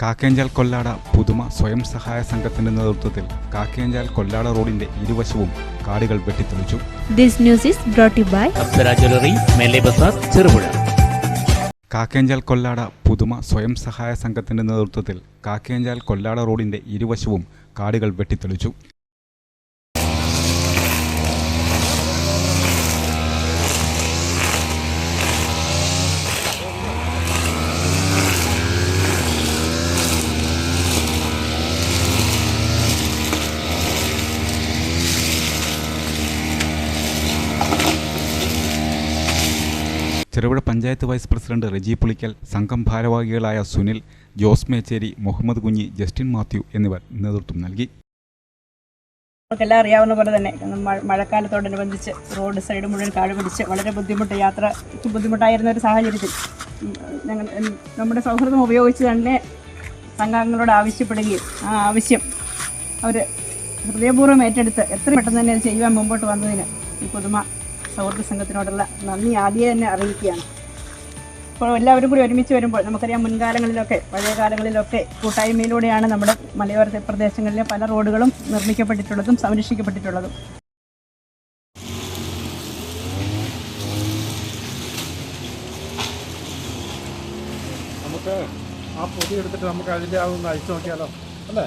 കാക്കേഞ്ചാൽ കൊല്ലാട പുതുമ സ്വയം സഹായ സംഘത്തിന്റെ നേതൃത്വത്തിൽ കാക്കേഞ്ചാൽ കൊല്ലാട റോഡിന്റെ ഇരുവശവും കാടുകൾ വെട്ടിത്തെളിച്ചു This news is brought to by Apsara jewellery മേലെ ബസാർ ചെറുപുഴ. കാക്കേഞ്ചാൽ കൊല്ലാട പുതുമ സ്വയം സഹായ സംഘത്തിന്റെ നേതൃത്വത്തിൽ കാക്കേഞ്ചാൽ കൊല്ലാട റോഡിന്റെ ഇരുവശവും കാടുകൾ വെട്ടിത്തെളിച്ചു ചെറുപുഴ പഞ്ചായത്ത് വൈസ് പ്രസിഡന്റ് റെജി പുളിക്കൽ സംഘം ഭാരവാഹികളായ സുനിൽ ജോസ് മേച്ചേരി മുഹമ്മദ് കുഞ്ഞി ജസ്റ്റിൻ മാത്യു എന്നിവർ നേതൃത്വം നൽകി. നമുക്കെല്ലാം അറിയാവുന്ന പോലെ തന്നെ മഴ- മഴക്കാലത്തോടനുബന്ധിച്ച് റോഡ് സൈഡ് മുഴുവൻ കാട് പിടിച്ച് വളരെ ബുദ്ധിമുട്ട് യാത്ര ബുദ്ധിമുട്ടായിരുന്ന ഒരു സാഹചര്യത്തിൽ ഞങ്ങൾ നമ്മുടെ സൗഹൃദം ഉപയോഗിച്ച് തന്നെ സംഘാംഗങ്ങളോട് ആവശ്യപ്പെടുകയും ആ ആവശ്യം അവർ ഹൃദയപൂർവം ഏറ്റെടുത്ത് എത്ര പെട്ടെന്ന് തന്നെ ചെയ്യുവാൻ മുമ്പോട്ട് വന്നതിന് ഈ പുതുമ സൗഹൃദ സംഘത്തിനോടുള്ള നന്ദി ആദ്യം തന്നെ അറിയിക്കുകയാണ്. ഇപ്പോൾ എല്ലാവരും കൂടി ഒരുമിച്ച് വരുമ്പോൾ നമുക്കറിയാം മുൻകാലങ്ങളിലൊക്കെ പഴയ കാലങ്ങളിലൊക്കെ കൂട്ടായ്മയിലൂടെയാണ് നമ്മുടെ മലയോര പ്രദേശങ്ങളിലെ പല റോഡുകളും നിർമ്മിക്കപ്പെട്ടിട്ടുള്ളതും സംരക്ഷിക്കപ്പെട്ടിട്ടുള്ളതും. നമുക്ക് ആ പൊതി എടുത്തിട്ട് നമുക്ക് അതിന്റെ ആ ഒന്ന് അയച്ചു നോക്കിയാലോ? അല്ലേ?